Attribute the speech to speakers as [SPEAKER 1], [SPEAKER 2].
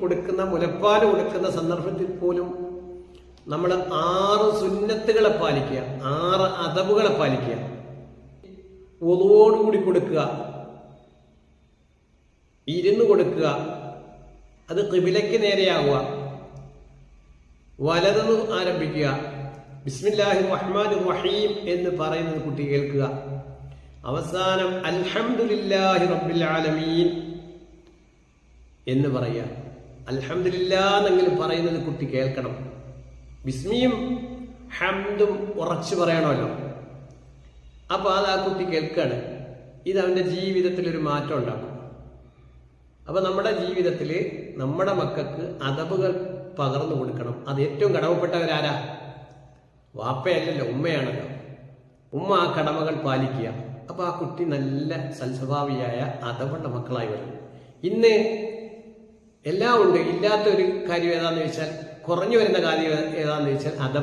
[SPEAKER 1] കൊടുക്കുന്ന മുലപ്പാൽ കൊടുക്കുന്ന സന്ദർഭത്തിൽ പോലും നമ്മൾ ആറ് സുന്നത്തുകളെ പാലിക്കുക ആറ് അതവുകളെ പാലിക്കുക. ഒതുവോടുകൂടി കൊടുക്കുക ഇരുന്ന് കൊടുക്കുക അത് കിബിലയ്ക്ക് നേരെയാവുക വലതെന്ന് ആരംഭിക്കുക. ബിസ്മില്ലാഹി റഹ്മാൻ റഹീം എന്ന് പറയുന്നത് കുട്ടി കേൾക്കുക. അവസാനം അൽഹംദുലില്ലാഹി റബ്ബിൽ ആലമീൻ എന്ന് പറയുക. അൽഹംദുലില്ലാ എന്നെങ്കിലും പറയുന്നത് കുട്ടി കേൾക്കണം. ബിസ്മിയും ഹംദും ഉറച്ചു പറയണമല്ലോ. അപ്പൊ അത് ആ കുട്ടി കേൾക്കുകയാണ് ഇത് അവന്റെ ജീവിതത്തിൽ ഒരു മാറ്റം ഉണ്ടാക്കും. അപ്പൊ നമ്മുടെ ജീവിതത്തിൽ നമ്മുടെ മക്കൾക്ക് അതപുകൾ പകർന്നു കൊടുക്കണം. അത് ഏറ്റവും കടമപ്പെട്ടവരാരാ? വാപ്പയല്ലല്ലോ ഉമ്മയാണല്ലോ. ഉമ്മ ആ കടമകൾ പാലിക്കുക. അപ്പൊ ആ കുട്ടി നല്ല സൽസ്വഭാവിയായ അതവുള്ള മക്കളായി വരും. ഇന്ന് എല്ലാം ഉണ്ട് ഇല്ലാത്ത ഒരു കാര്യം ഏതാണെന്ന് ചോദിച്ചാൽ കുറഞ്ഞു വരുന്ന കാര്യം ഏതാണെന്ന് ചോദിച്ചാൽ അതവാണ്